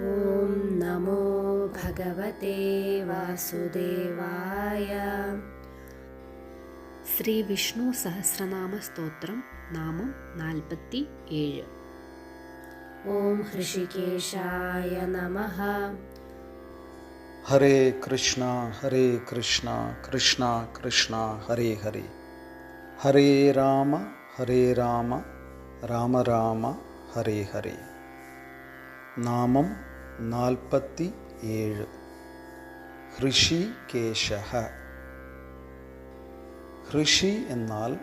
ॐ नमो भगवते वासुदेवाय। श्रीविष्णुसहस्रनामस्तोत्रं नाम नाल्पति एळ् ॐ हृषिकेशाय नमः। हरे कृष्ण हरे कृष्ण कृष्ण कृष्ण हरे हरे। हरे राम हरे राम राम राम हरे हरे। नामं നാൽപ്പത്തി ഏഴ് ഹൃഷികേശ. ഋഷി എന്നാൽ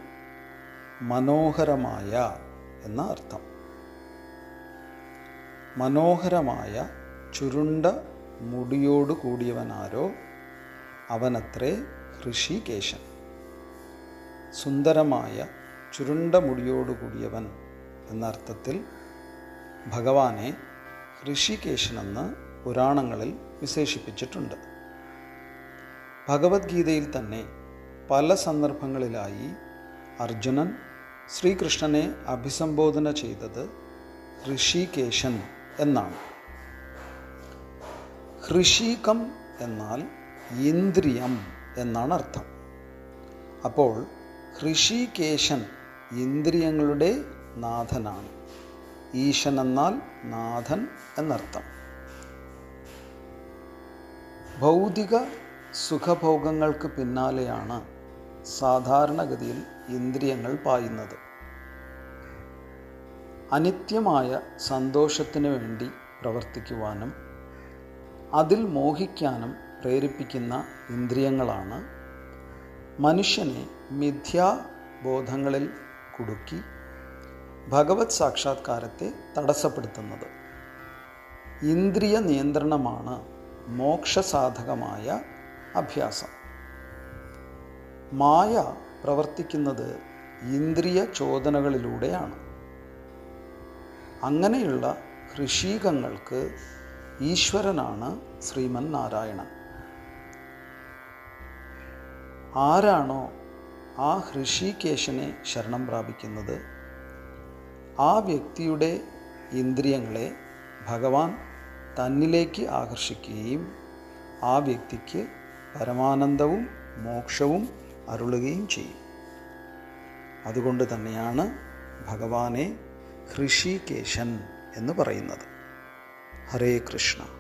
മനോഹരമായ എന്ന അർത്ഥം. മനോഹരമായ ചുരുണ്ട മുടിയോടു കൂടിയവനാരോ അവനത്രേ ഹൃഷികേശൻ. സുന്ദരമായ ചുരുണ്ട മുടിയോടു കൂടിയവൻ എന്നർത്ഥത്തിൽ ഭഗവാനെ ഋഷികേശനെന്ന് പുരാണങ്ങളിൽ വിശേഷിപ്പിച്ചിട്ടുണ്ട്. ഭഗവത്ഗീതയിൽ തന്നെ പല സന്ദർഭങ്ങളിലായി അർജുനൻ ശ്രീകൃഷ്ണനെ അഭിസംബോധന ചെയ്തത് ഋഷികേശൻ എന്നാണ്. ഹൃഷീകം എന്നാൽ ഇന്ദ്രിയം എന്നാണ് അർത്ഥം. അപ്പോൾ ഹൃഷികേശൻ ഇന്ദ്രിയങ്ങളുടെ നാഥനാണ്. ഈശൻ എന്നാൽ നാഥൻ എന്നർത്ഥം. ഭൗതിക സുഖഭോഗങ്ങൾക്ക് പിന്നാലെയാണ് സാധാരണഗതിയിൽ ഇന്ദ്രിയങ്ങൾ പായുന്നത്. അനിത്യമായ സന്തോഷത്തിന് വേണ്ടി പ്രവർത്തിക്കുവാനും അതിൽ മോഹിക്കാനും പ്രേരിപ്പിക്കുന്ന ഇന്ദ്രിയങ്ങളാണ്. മനുഷ്യനെ മിഥ്യാബോധങ്ങളിൽ കുടുക്കി ഭഗവത് സാക്ഷാത്കാരത്തെ തടസ്സപ്പെടുത്തുന്നത്. ഇന്ദ്രിയ നിയന്ത്രണമാണ് മോക്ഷസാധകമായ അഭ്യാസം. മായ പ്രവർത്തിക്കുന്നത് ഇന്ദ്രിയ ചോദനകളിലൂടെയാണ്. അങ്ങനെയുള്ള ഋഷീകങ്ങൾക്ക് ഈശ്വരനാണ് ശ്രീമൻ നാരായണൻ ആരാണോ ആ ഹൃഷികേശനെ ശരണം പ്രാപിക്കുന്നത്? ആ വ്യക്തിയുടെ ഇന്ദ്രിയങ്ങളെ ഭഗവാൻ തന്നിലേക്ക് ആകർഷിക്കുകയും ആ വ്യക്തിക്ക് പരമാനന്ദവും മോക്ഷവും അരുളുകയും ചെയ്യും. അതുകൊണ്ട് തന്നെയാണ് ഭഗവാനെ ഹൃഷികേശൻ എന്ന് പറയുന്നത്. ഹരേ കൃഷ്ണ.